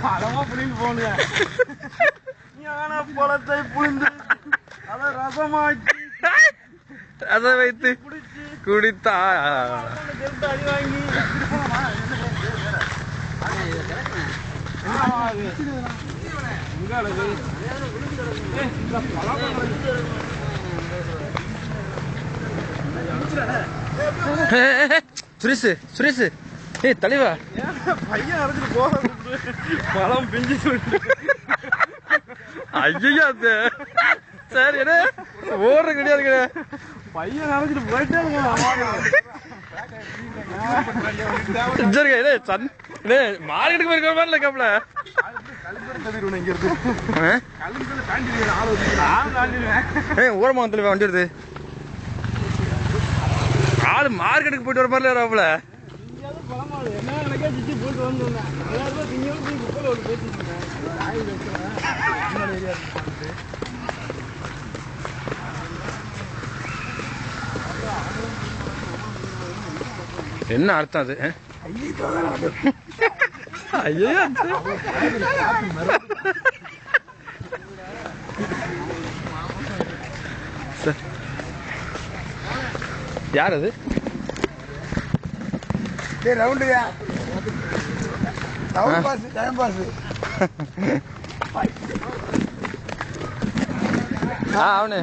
பழமா புடிங்க போனுங்க ஞான பழத்தை புரிந்து அதை ரசமாக்கி அதை வைத்து குடிச்சு குடித்தா கெடுத்து அடி வாங்கி சுரேஷ் சுரேஷ். ஏய் தலைவா. பையன் அரைச்சிட்டு போக பழம் பிஞ்சு ஐயோ அது. சார் என்ன? ஓடுற கிடையாதுங்க பையன் அரைச்சிட்டு போயிட்டே சரிங்க சன் இதே மார்க்கெட்டுக்கு போயிருக்கிற மாதிரி இல்லை கப்பல ஏய் ஊரமா தலைவா வண்டி வருது ஆளு மார்க்கெட்டுக்கு போயிட்டு வர மாதிரி வராப்புல என்ன போட்டு ஒரு என்ன அர்த்தம் அது. ஐயோ யார் அது? ரவுண்டுயா ஆ. பாஸ் டைம் பாஸ் ஆ அவனு.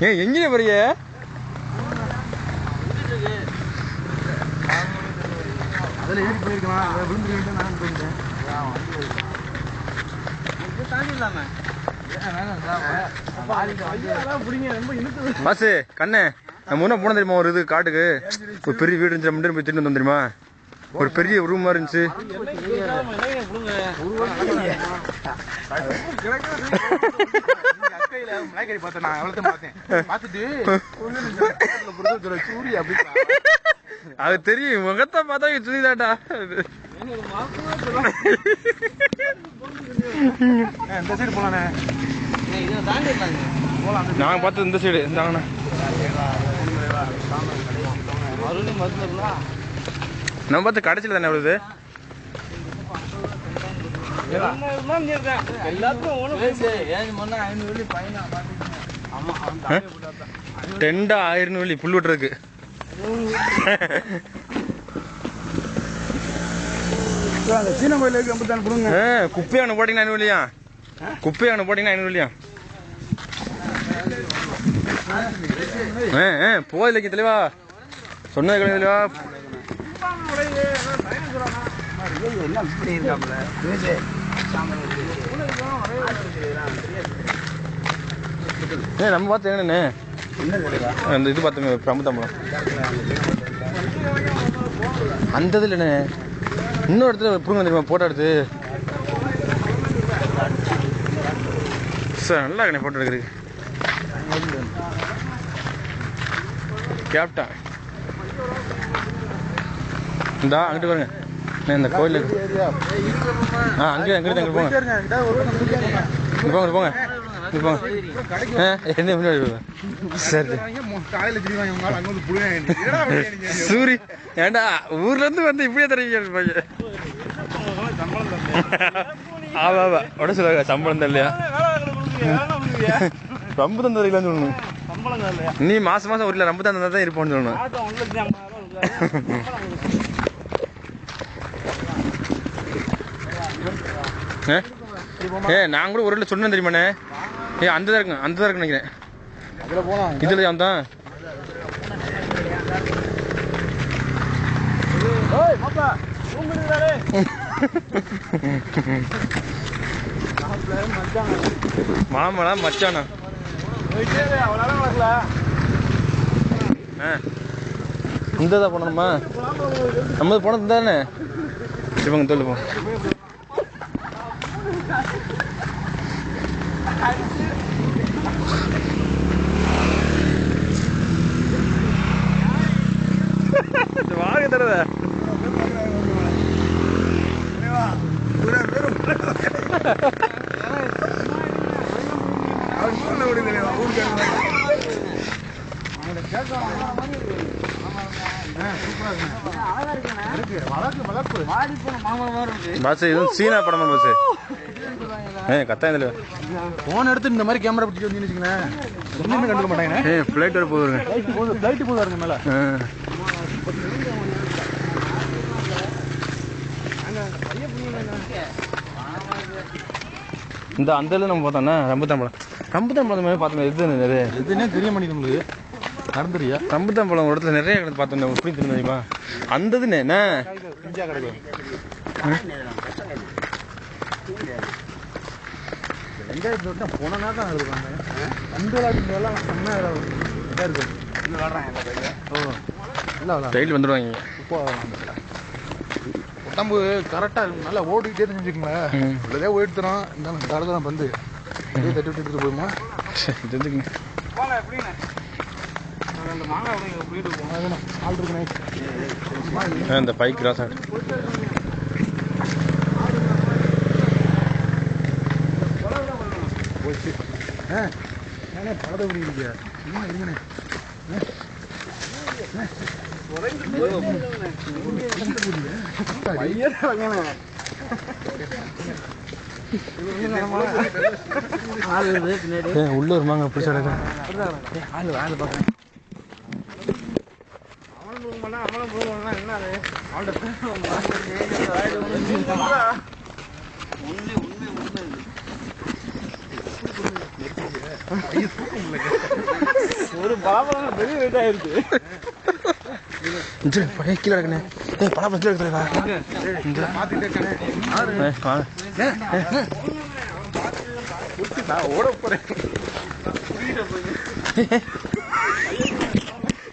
ஏன் எங்கே போறீங்க? அதில் ஏறி போயிருக்கலாம். அதை விழுந்துருக்கிட்டு நான் போயிருக்கேன். பிடிங்க பாசு கண்ணே நம்ம முன்ன போன தெரியுமா ஒரு இது காட்டுக்கு? ஒரு பெரிய வீடு இருந்துச்சு முன்னாடி போய் திட்டு தெரியுமா? ஒரு பெரிய ரூம் மாதிரி இருந்துச்சு. அது தெரியும் முகத்தை பார்த்தா சுடிதாட்டா இந்த சைடு போலானே நாங்க பார்த்தது இந்த சைடு இந்தாங்கண்ணா நம்ம பார்த்து கடைசியில் தானே வருது? டெண்டா ஆயிரம் வெள்ளி புல் விட்டுறதுக்கு சீன கொடுங்க குப்பையான போட்டீங்கன்னா ஐநூறு இல்லையா குப்பையான போட்டீங்கன்னா ஐநூறு இல்லையா ஆ ஆ போதில்லைக்கு தெளிவா. சொன்னது தெளிவா. ஏ நம்ம பார்த்து என்னண்ணே அந்த இது பார்த்துங்க பிரம்மதம்பரம் அந்த இது இல்லைண்ணே இன்னொரு இடத்துல பிடுங்க தெரியுமா போட்டோ எடுத்து? சார் நல்லா இருக்கண்ணே போட்டோ எடுக்கிறதுக்கு. கேப்டன் இந்தா அங்கிட்டு பாருங்க. இந்த கோயிலுக்கு ஆ அங்கே அங்கிட்டு அங்கிட்டு போங்க. இங்க போங்க போங்க. சரி அங்க ஏண்டா ஊர்ல இருந்து வந்து இப்படியே தரீங்க ஆமா ஆமா. உட சொல்லுவாங்க சம்பளம் தரலையா? ரொம்ப தான் தரீங்களான்னு சொல்லணும். நீ மாசம் மாசம் ஒரு ரொம்ப தான் தந்தா தான் இருப்போம்னு சொல்லணும். ஏ? நான் கூட ஒரு சொன்னேன் தெரியுமாண்ணே? ஏ அந்த தான் இருக்கு அந்த தான் இருக்கு நினைக்கிறேன். இதுல தான். ஓய் மாமலா மச்சானா? போயிட்டே அவ்வளோ ஆ. இந்த தான் போனோமா நம்ம போனது தானே சிவங்க தொழில் போ. வாங்க தரத சீனா படமா பாஸ் ஏ கத்தாயம் இதில். ஃபோன் எடுத்து இந்த மாதிரி கேமரா பிடிச்சி வச்சுன்னு ஒன்றுமே கண்டுக்க மாட்டாங்க. ஃப்ளைட் வர போதுங்க ஃப்ளைட்டு போதும் ஃப்ளைட்டு இந்த அந்த இதில் நம்ம பார்த்தோம்னா ரம்புத்தான் படம். ரம்புத்தான் படம் மாதிரி பார்த்தோம் எது என்னது எதுன்னே தெரிய மாட்டேங்குது நடந்துறியா? ரம்புத்தான் பழம் ஒரு இடத்துல நிறைய கிடந்து பார்த்தோம் எப்படி தெரியும் அந்த இதுன்னு என்ன? வெங்காயத்தை போன நேரம் இருக்காங்க அந்த விளையாட்டு எல்லாம் செம்மையா இதா இருக்கு ஓ இல்லை டைல் வந்துடுவாங்க இப்போ உடம்பு கரெக்டாக நல்லா ஓடிக்கிட்டே தெரிஞ்சுக்கோங்களேன். உள்ளதே ஓடிட்டுறோம் இந்த தடவை தான் வந்து அப்படியே தட்டி விட்டு எடுத்துட்டு போயுமா இது இந்த பைக் கிராஸ் ஆகிட்டு போச்சு ஆ ஏண்ணே பழத்தை பிடிக்கிறீங்க சும்மா இருங்கண்ணே. பையன் வாங்கண்ணே ஆள் வருது பின்னாடி ஏ உள்ள ஒரு மாங்க பிடிச்ச கிடக்கு ஆள் ஆள் பார்க்குறேன். ஒரு பலாபலம் பெரிய ஆயிருக்கு இந்த பழைய கீழே கிடக்குண்ணே ஏ பழம் கீழே பார்த்துட்டே இருக்கேண்ணே ஏ வாங்க நான் ஓட போறேன்.